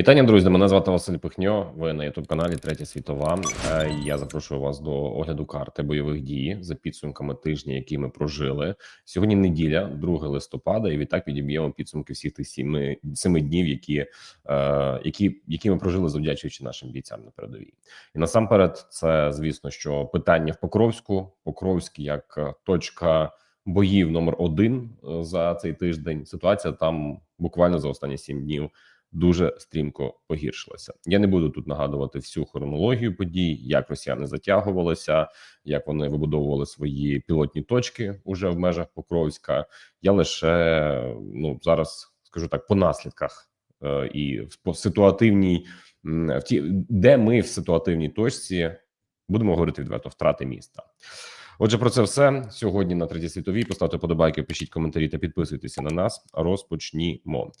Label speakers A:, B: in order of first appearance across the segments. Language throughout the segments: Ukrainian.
A: Вітання, друзі. Мене звати Василь Пихньо. Ви на youtube каналі Третя світова. Е, Я запрошую вас до огляду карти бойових дій за підсумками тижня, які ми прожили. Сьогодні неділя, 2 листопада, і відтак підіб'ємо підсумки всіх тих сіми семи днів, які, е, які, які ми прожили, завдячуючи нашим бійцям на передовій. І насамперед, це звісно, що питання в Покровську. Покровськ як е, точка боїв номер один за цей тиждень. Ситуація там буквально за останні сім днів дуже стрімко погіршилася. Я не буду тут нагадувати всю хронологію подій, як росіяни затягувалися, як вони вибудовували свої пілотні точки уже в межах Покровська. Я лише ну зараз скажу так по наслідках е, і по ситуативній в ті, де ми в ситуативній точці будемо говорити відверто втрати міста. Отже, про це все сьогодні на третій світовій. Поставте подобайки, пишіть коментарі та підписуйтеся на нас. Розпочнімо.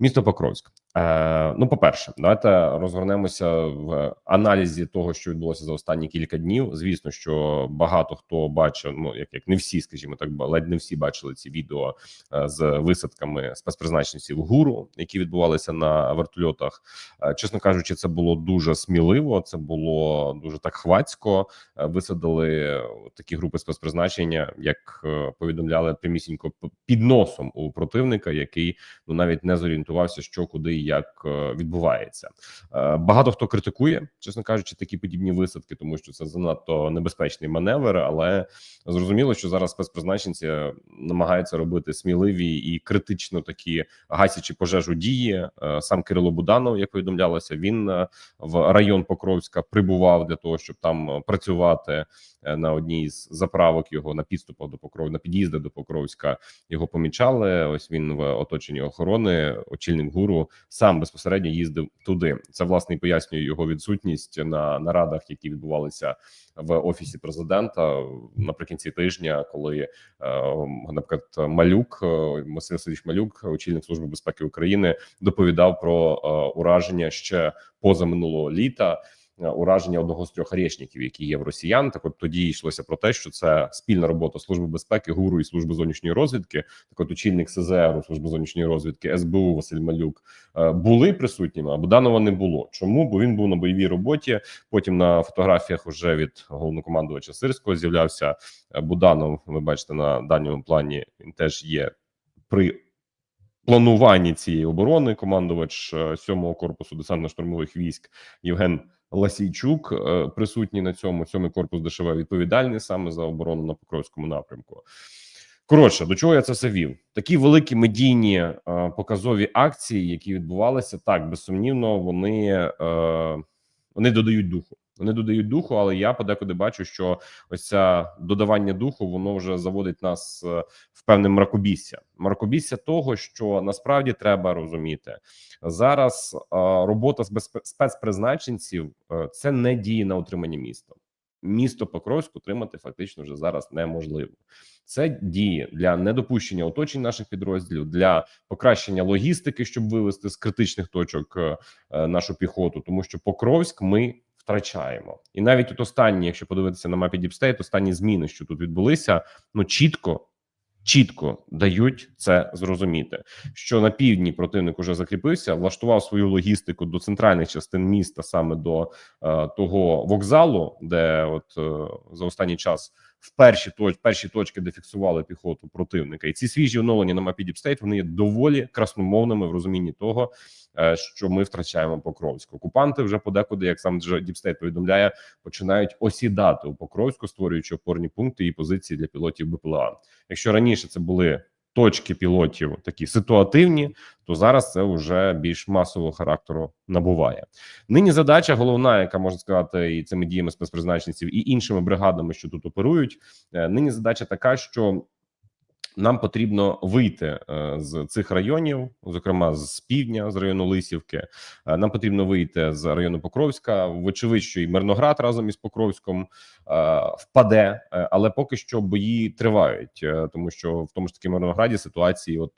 A: Місто Покровськ. Е, ну, по-перше, давайте розгорнемося в аналізі того, що відбулося за останні кілька днів. Звісно, що багато хто бачив, ну як як не всі, скажімо так, ледь не всі бачили ці відео е, з висадками спецпризначенців гуру, які відбувалися на вертольотах. Е, чесно кажучи, це було дуже сміливо. Це було дуже так хвацько. Висадили такі групи спецпризначення, як повідомляли прямісінько під носом у противника, який ну навіть не зорієнтувався, що куди як е, відбувається. Е, Багато хто критикує, чесно кажучи, такі подібні висадки, тому що це занадто небезпечний маневр. Але зрозуміло, що зараз спецпризначенці намагаються робити сміливі і критично такі гасячі пожежу дії. Е, Сам Кирило Буданов, як повідомлялося, він е, в район Покровська прибував для того, щоб там е, працювати е, на одній з заправок його на підступах до Покров, на під'їзди до Покровська. Його помічали. Ось він в оточенні охорони. Очільник гуру сам безпосередньо їздив туди. Це власне і пояснює його відсутність на нарадах, які відбувалися в офісі президента наприкінці тижня, коли е, наприклад Малюк е, Василь Малюк, очільник служби безпеки України, доповідав про е, ураження ще поза минулого літа. Е, Ураження одного з трьох речників, які є в росіян. Так, от тоді йшлося про те, що це спільна робота служби безпеки, гуру і служби зовнішньої розвідки. Так, от очільник СЗР служби зовнішньої розвідки СБУ Василь Малюк е, були присутніми, а Буданова не було. Чому? Бо він був на бойовій роботі. Потім на фотографіях уже від головнокомандувача Сирського з'являвся е, Буданов. Ви бачите на дальньому плані. Він теж є при плануванні цієї оборони. Командувач сьомого корпусу десантно-штурмових військ Євген Ласійчук е, присутній на цьому. Сьомий корпус ДШВ відповідальний саме за оборону на Покровському напрямку. Коротше, до чого я це все вів? Такі великі медійні е, показові акції, які відбувалися, так безсумнівно, вони, е, вони додають духу. Вони додають духу, але я подекуди бачу, що ось це додавання духу воно вже заводить нас е, в певне мракобісся. Мракобісся того, що насправді треба розуміти зараз. е, робота спец- спецпризначенців е, це не дії на утримання міста. Місто Покровськ утримати фактично вже зараз неможливо. Це дії для недопущення оточень наших підрозділів, для покращення логістики, щоб вивести з критичних точок нашу піхоту, тому що Покровськ ми втрачаємо. І навіть тут останні, якщо подивитися на мапі Діпстейт, останні зміни, що тут відбулися, ну чітко. Чітко дають це зрозуміти, що на півдні противник уже закріпився, влаштував свою логістику до центральних частин міста, саме до е, того вокзалу, де от е, за останній час в перші точ, перші точки, де фіксували піхоту противника, і ці свіжі оновлення на мапі Діпстейт вони є доволі красномовними в розумінні того, е, що ми втрачаємо Покровську. Окупанти вже подекуди, як сам Діпстейт повідомляє, починають осідати у Покровську, створюючи опорні пункти і позиції для пілотів БПЛА. Якщо раніше це були точки пілотів такі ситуативні, то зараз це вже більш масового характеру набуває. Нині задача головна, яка можна сказати, і цими діями спецпризначенців, і іншими бригадами, що тут оперують. е, Нині задача така, що нам потрібно вийти е, з цих районів, зокрема з півдня, з району Лисівки. Е, Нам потрібно вийти з району Покровська. Вочевидь, що і Мирноград разом із Покровськом е, впаде, але поки що бої тривають, тому що в тому ж таки Мирнограді ситуації, от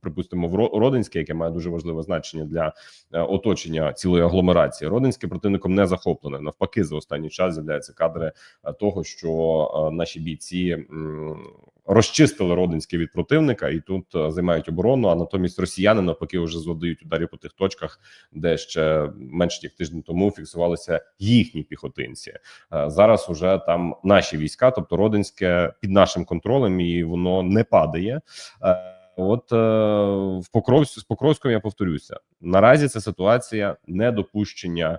A: припустимо, в Ро- Родинське, яке має дуже важливе значення для оточення цілої агломерації. Родинське противником не захоплене. Навпаки, за останній час з'являються кадри того, що наші бійці розчистили Родинське від противника і тут е, займають оборону. А натомість росіяни навпаки вже завдають ударів по тих точках, де ще менше як тиждень тому фіксувалися їхні піхотинці. Е, Зараз уже там наші війська, тобто Родинське, під нашим контролем, і воно не падає. Е, От е, в Покровську з Покровськом я повторюся. Наразі це ситуація недопущення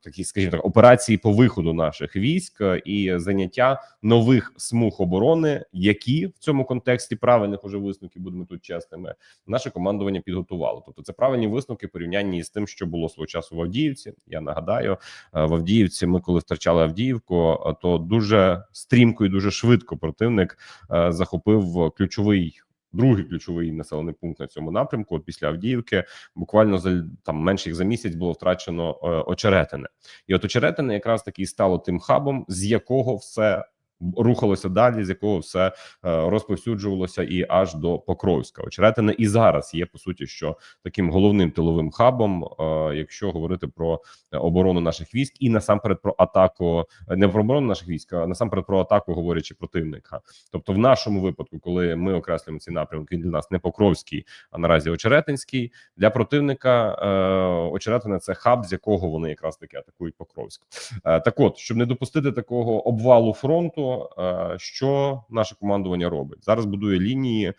A: такі, скажімо так, операції по виходу наших військ е, і заняття нових смуг оборони, які в цьому контексті правильних уже висновків будемо тут чесними. Наше командування підготувало. Тобто, це правильні висновки порівнянні з тим, що було свого часу в Авдіївці. Я нагадаю, е, в Авдіївці. Ми коли втрачали Авдіївку, е, то дуже стрімко і дуже швидко противник захопив ключовий. Другий ключовий населений пункт на цьому напрямку. Після Авдіївки буквально за там менш як за місяць було втрачено е, очеретине, і от очеретине якраз таки стало тим хабом, з якого все рухалося далі, з якого все е, розповсюджувалося і аж до Покровська. Очеретине і зараз є по суті, що таким головним тиловим хабом, е, якщо говорити про оборону наших військ, і насамперед про атаку не про оборону наших військ, а насамперед про атаку, говорячи противника. Тобто, в нашому випадку, коли ми окреслюємо ці напрямки, він для нас не Покровський, а наразі Очеретинський. Для противника е, Очеретине це хаб, з якого вони якраз таки атакують Покровськ. Так, от щоб не допустити такого обвалу фронту, е, що наше командування робить зараз? Будує лінії е,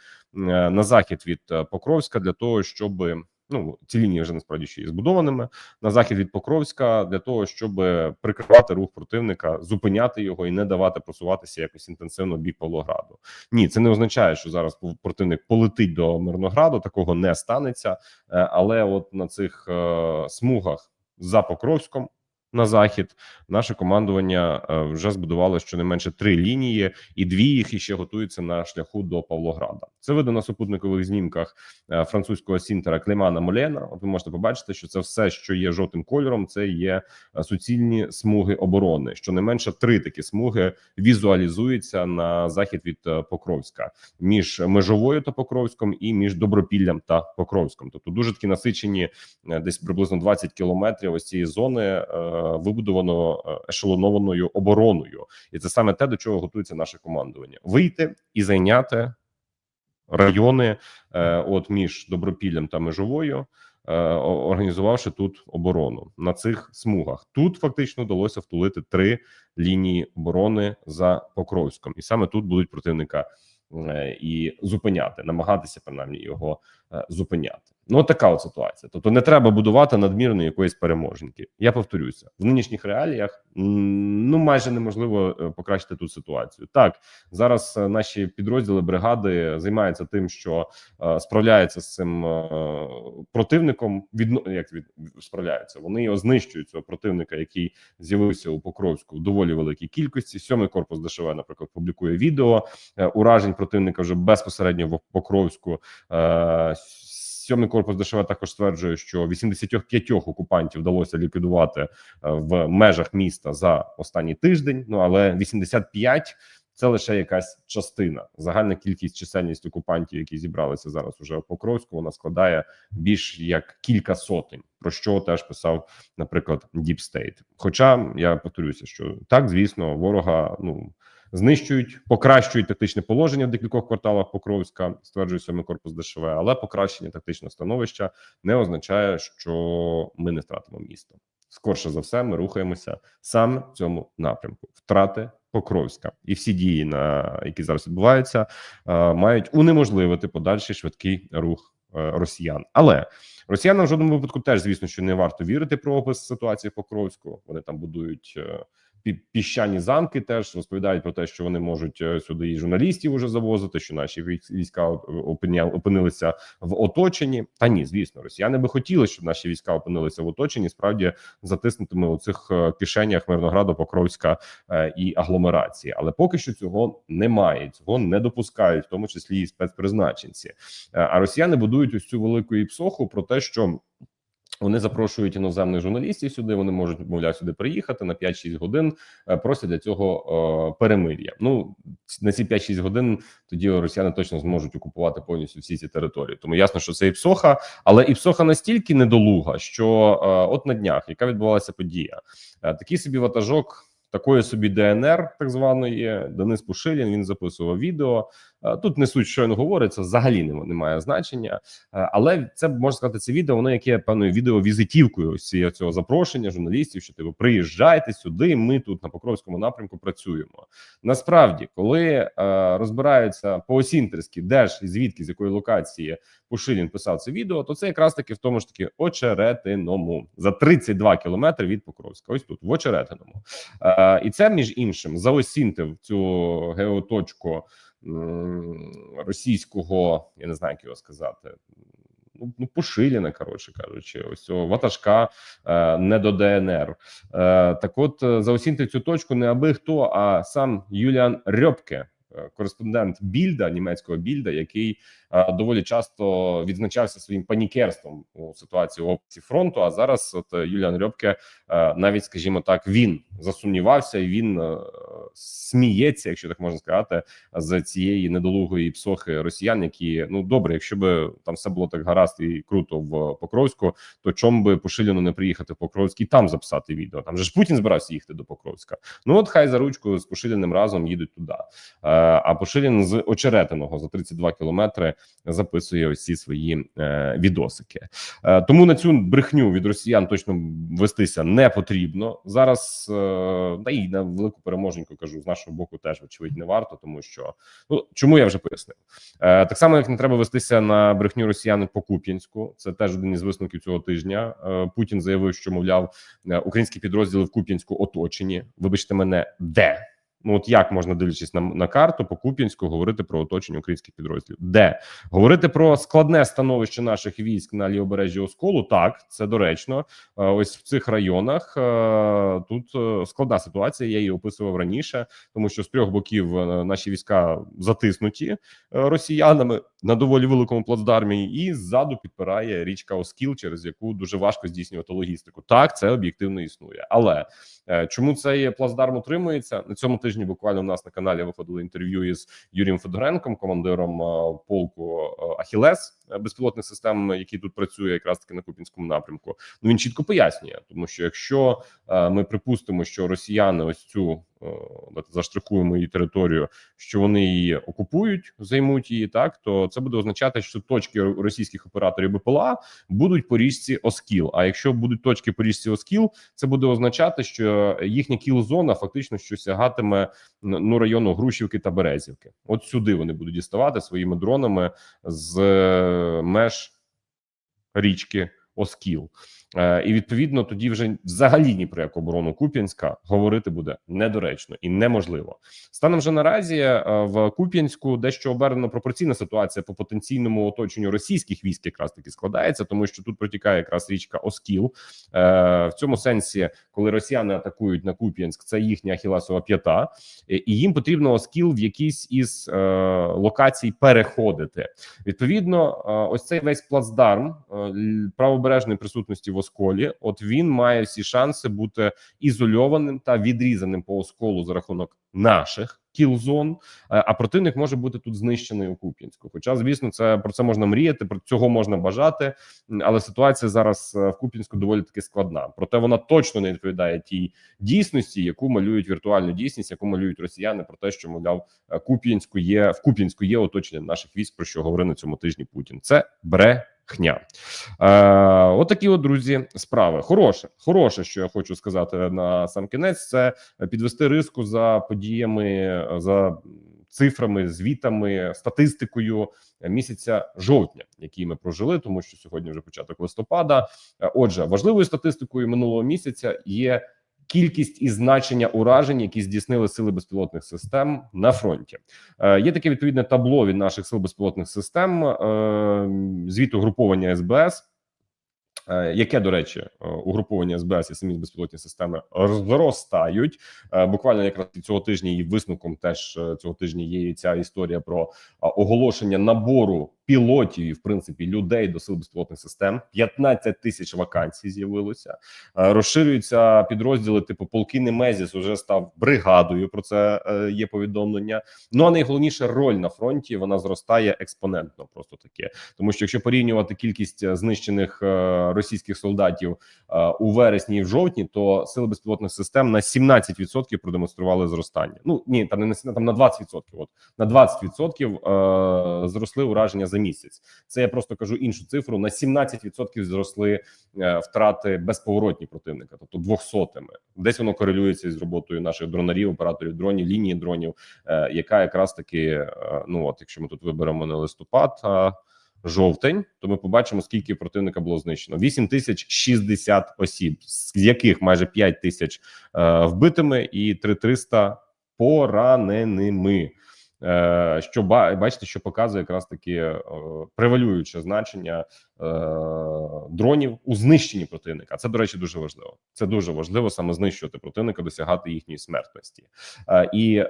A: на захід від е, Покровська для того, щоб ну ці лінії вже насправді ще є збудованими на захід від Покровська для того, щоб прикривати рух противника, зупиняти його і не давати просуватися якось інтенсивно в бік Павлограду. Ні, це не означає, що зараз противник полетить до Мирнограду. Такого не станеться, але от на цих смугах за Покровськом. На захід наше командування е, вже збудувало щонайменше три лінії, і дві їх іще готуються на шляху до Павлограда. Це видно на супутникових знімках е, французького сінтера Клемана Молена. От ви можете побачити, що це все, що є жовтим кольором, це є е, суцільні смуги оборони. Щонайменше три такі смуги візуалізуються на захід від Покровська між межовою та Покровськом і між Добропіллям та Покровськом. Тобто дуже такі насичені десь приблизно 20 кілометрів ось цієї зони вибудовано е, ешелонованою обороною, і це саме те, до чого готується наше командування: вийти і зайняти райони, е, от між Добропіллям та межовою. е, Організувавши тут оборону на цих смугах, тут фактично вдалося втулити три лінії оборони за Покровськом, і саме тут будуть противника і зупиняти, намагатися принаймні його зупиняти. Ну, така от ситуація. Тобто, не треба будувати надмірно якоїсь переможеньки. Я повторюся в нинішніх реаліях. Ну майже неможливо е, покращити тут ситуацію. Так зараз е, наші підрозділи бригади займаються тим, що е, справляються з цим е, противником. Відно як від справляються. Вони його знищують цього противника, який з'явився у Покровську в доволі великій кількості. Сьомий корпус ДШВ, наприклад, публікує відео е, уражень противника вже безпосередньо в Покровську. Е, Сьомий корпус ДШВ також стверджує, що 85 окупантів вдалося ліквідувати е, в межах міста за останній тиждень. Ну але 85 – це лише якась частина. Загальна кількість чисельність окупантів, які зібралися зараз уже в Покровську, вона складає більш як кілька сотень. Про що теж писав, наприклад, Deep State. Хоча я повторюся, що так, звісно, ворога ну знищують, покращують тактичне положення в декількох кварталах Покровська, стверджує сьомий корпус ДШВ, але покращення тактичного становища не означає, що ми не втратимо місто. Скорше за все, ми рухаємося саме в цьому напрямку. Втрати Покровська і всі дії, на які зараз відбуваються, е, мають унеможливити подальший швидкий рух е, росіян. Але росіянам в жодному випадку теж, звісно, що не варто вірити про опис ситуації в Покровську. Вони там будують. Піщані замки теж розповідають про те, що вони можуть е, сюди і журналістів уже завозити, що наші військ- війська опинилися в оточенні. Та ні, звісно, росіяни би хотіли, щоб наші війська опинилися в оточенні, справді затиснутими у цих е, кишенях Мирнограду, Покровська е, і агломерації. Але поки що цього немає, цього не допускають, в тому числі і спецпризначенці. А росіяни будують ось цю велику іпсоху про те, що. Вони запрошують іноземних журналістів сюди. Вони можуть мовляв сюди приїхати на 5-6 годин. е, Просять для цього е, перемир'я. Ну на ці 5-6 годин тоді росіяни точно зможуть окупувати повністю всі ці території. Тому ясно, що це іпсоха, але іпсоха настільки недолуга, що е, от на днях, яка відбувалася подія, е, такий собі ватажок такої собі ДНР, так званої Денис Пушилін. Він записував відео. Е, Тут не суть, що він говорить, це взагалі не, не має значення. Е, Але це можна сказати, це відео воно яке певною відеовізитівкою ось цього запрошення журналістів, що типу приїжджайте сюди. Ми тут на Покровському напрямку працюємо. Насправді, коли е, розбираються по осінтерськи, де ж і звідки з якої локації Пушилін писав це відео, то це якраз таки в тому ж таки очеретиному за 32 кілометри від Покровська. Ось тут в очеретиному. Е, і це між іншим заосінтив цю геоточку російського, я не знаю, як його сказати. Ну, поширена, коротше кажучи, ось цього ватажка е, не до ДНР. Е, так, от заосіньте заосінтив цю точку не аби хто, а сам Юліан Рьопке, е, кореспондент Більда, німецького Більда, який е, доволі часто відзначався своїм панікерством у ситуації в області фронту. А зараз, от е, Юліан Рьопке, е, навіть, скажімо так, він засумнівався і він е, сміється, якщо так можна сказати, з цієї недолугої псохи росіян, які ну добре, якщо би там все було так гаразд і круто в Покровську, то чому би Пушиліну не приїхати в Покровськ і там записати відео? Там же ж Путін збирався їхати до Покровська. Ну от хай за ручку з Пушиліним разом їдуть туди. Е, А Пушилін з очеретиного за 32 кілометри записує ось ці свої е, відосики. Е, Тому на цю брехню від росіян точно вестися не потрібно зараз. е, Та і на велику переможеньку кажу з нашого боку, теж вочевидь не варто, тому що ну чому я вже пояснив. Е, Так само, як не треба вестися на брехню росіян по Куп'янську. Це теж один із висновків цього тижня. Е, Путін заявив, що мовляв е, українські підрозділи в Куп'янську оточені. Вибачте мене, де? Ну от як можна дивлячись на, на карту по Куп'янську говорити про оточення українських підрозділів? Де говорити про складне становище наших військ на лівобережжі Осколу? Так, це доречно. Е, Ось в цих районах е, тут е, складна ситуація. Я її описував раніше, тому що з трьох боків наші війська затиснуті росіянами на доволі великому плацдармі, і ззаду підпирає річка Оскіл, через яку дуже важко здійснювати логістику. Так, це об'єктивно існує, але Чому цей плацдарм утримується на цьому тижні? Буквально у нас на каналі виходило інтерв'ю із Юрієм Федоренком, командиром е, полку е, Ахілес е, безпілотних систем, який тут працює якраз таки на Купінському напрямку. Ну він чітко пояснює, тому що якщо ми припустимо, що росіяни ось цю заштрихуємо її територію, що вони її окупують, займуть її, так то це буде означати, що точки російських операторів БПЛА будуть по річці Оскіл. А якщо будуть точки по річці Оскіл, це буде означати, що їхня кіл-зона фактично що сягатиме ну району Грушівки та Березівки. От сюди вони будуть діставати своїми дронами з е, меж річки Оскіл. Е, і відповідно тоді вже взагалі ні про яку оборону Куп'янська говорити буде недоречно і неможливо. Станом же наразі е, в Куп'янську дещо обернено пропорційна ситуація по потенційному оточенню російських військ якраз таки складається, тому що тут протікає якраз річка Оскіл. Е, В цьому сенсі, коли росіяни атакують на Куп'янськ, це їхня ахіласова п'ята, і їм потрібно Оскіл в якійсь із локацій переходити. Відповідно, ось цей весь плацдарм правобережної присутності в Осколі. От він має всі шанси бути ізольованим та відрізаним по осколу за рахунок наших кіл-зон. Е, А противник може бути тут знищений у Куп'янську. Хоча, звісно, це про це можна мріяти, про цього можна бажати. Але ситуація зараз е, в Куп'янську доволі таки складна. Проте вона точно не відповідає тій дійсності, яку малюють віртуальну дійсність, яку малюють росіяни про те, що мовляв е, Куп'янську є в Куп'янську є оточення наших військ, про що говорив на цьому тижні Путін. Це брехня. Е, отакі, от друзі, справи. Хороше, хороше, що я хочу сказати на сам кінець, це підвести риску за подіями, за цифрами, звітами, статистикою місяця жовтня, який ми прожили, тому що сьогодні вже початок листопада. Е, Отже, важливою статистикою минулого місяця є. Кількість і значення уражень, які здійснили сили безпілотних систем на фронті, Е, є таке відповідне табло від наших сил безпілотних систем е, звіту груповання СБС. е, Яке до речі, е, угруповання СБС і самі безпілотні системи зростають. Е, Буквально якраз цього тижня і висновком теж цього тижня є ця історія про оголошення набору пілотів і в принципі людей до сил безпілотних систем. 15 тисяч вакансій з'явилося. Е, Розширюються підрозділи, типу полки Немезіс уже став бригадою. Про це е, є повідомлення. Ну а найголовніше роль на фронті вона зростає експонентно. Просто таке, тому що якщо порівнювати кількість е, знищених російських солдатів у вересні і в жовтні, то сили безпілотних систем на 17% продемонстрували зростання. Ну ні, там не на 17, там на 20%. От на 20% е, зросли ураження за місяць. Це я просто кажу іншу цифру. На 17% зросли е, втрати безповоротні противника, тобто двохсотими. Десь воно корелюється з роботою наших дронарів, операторів дронів, лінії дронів, е, яка якраз таки, е, ну от якщо ми тут виберемо не листопад, а жовтень, то ми побачимо, скільки противника було знищено: 8 тисяч 60 осіб, з яких майже 5 тисяч е, вбитими і 3300 пораненими. Е, що ба- бачите, що показує якраз таки е, превалююче значення е, дронів у знищенні противника. Це до речі дуже важливо. Це дуже важливо саме знищувати противника, досягати їхньої смертності Е, і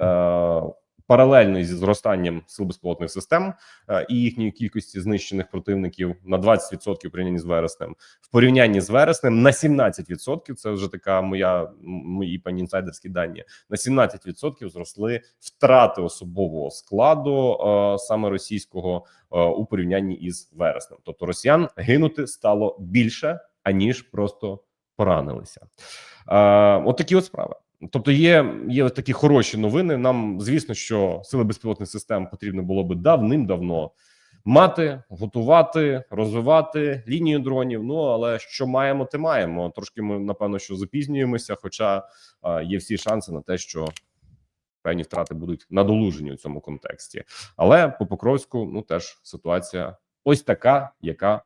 A: паралельно зі зростанням сил безпілотних систем е, і їхньої кількості знищених противників на 20% в порівнянні з вереснем. В порівнянні з вереснем на 17%, Це вже така моя мої пані інсайдерські дані. На 17% зросли втрати особового складу е, саме російського е, у порівнянні із вереснем. Тобто росіян гинути стало більше аніж просто поранилися. От такі от справи. Тобто, є, є такі хороші новини. Нам звісно, що сили безпілотних систем потрібно було би давним-давно мати, готувати, розвивати лінію дронів. Ну але що маємо, те маємо. Трошки ми напевно що запізнюємося, хоча е, є всі шанси на те, що певні втрати будуть надолужені у цьому контексті. Але по Покровську, ну теж ситуація ось така, яка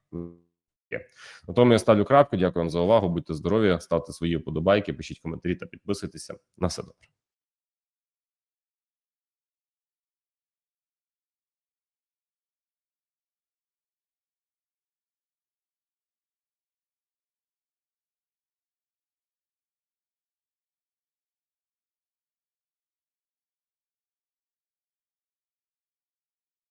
A: На тому я ставлю крапку. Дякую вам за увагу. Будьте здорові, ставте свої вподобайки, пишіть коментарі та підписуйтеся. На все добре.